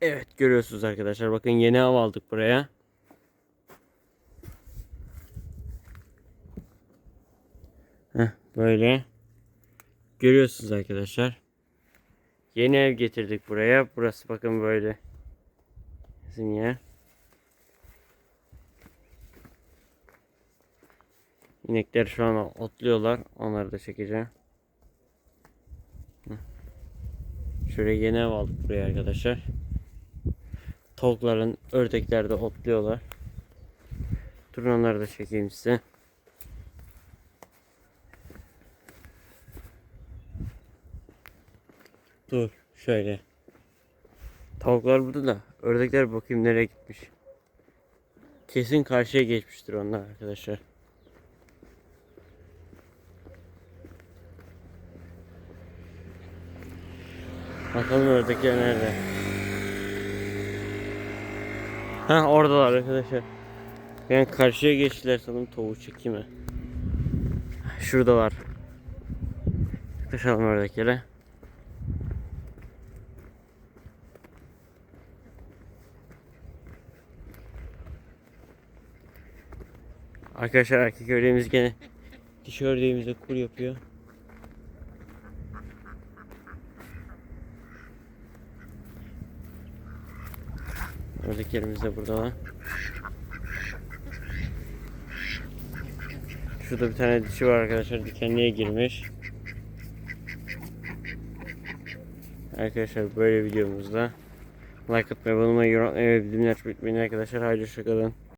Evet görüyorsunuz arkadaşlar. Bakın yeni av aldık buraya. Heh, böyle. Görüyorsunuz arkadaşlar. Yeni ev getirdik buraya. Burası bakın böyle. Bizim yer. İnekler şu an otluyorlar. Onları da çekeceğim. Şöyle yeni ev aldık buraya arkadaşlar. Tavukların, ördekler de otluyorlar. Durun onları da çekeyim size. Dur şöyle. Tavuklar burada da ördekler bakayım nereye gitmiş. Kesin karşıya geçmiştir onlar arkadaşlar. Bakalım ördekler nerede? Ha oradalar arkadaşlar. Yani karşıya geçtiler sanırım tavuğu çekeyim mi? Şuradalar. Yaklaşalım ördeklere. Arkadaşlar erkek ördeğimiz gene dişi ördeğimize kur yapıyor. Ördeklerimiz de burada. Şurada bir tane dişi var arkadaşlar. Dikenliğe girmiş. Arkadaşlar böyle videomuzda like atmayı, abone olmayı, yorum atmayı ve bildirimleri açmayı unutmayın arkadaşlar. Haydi hoşçakalın.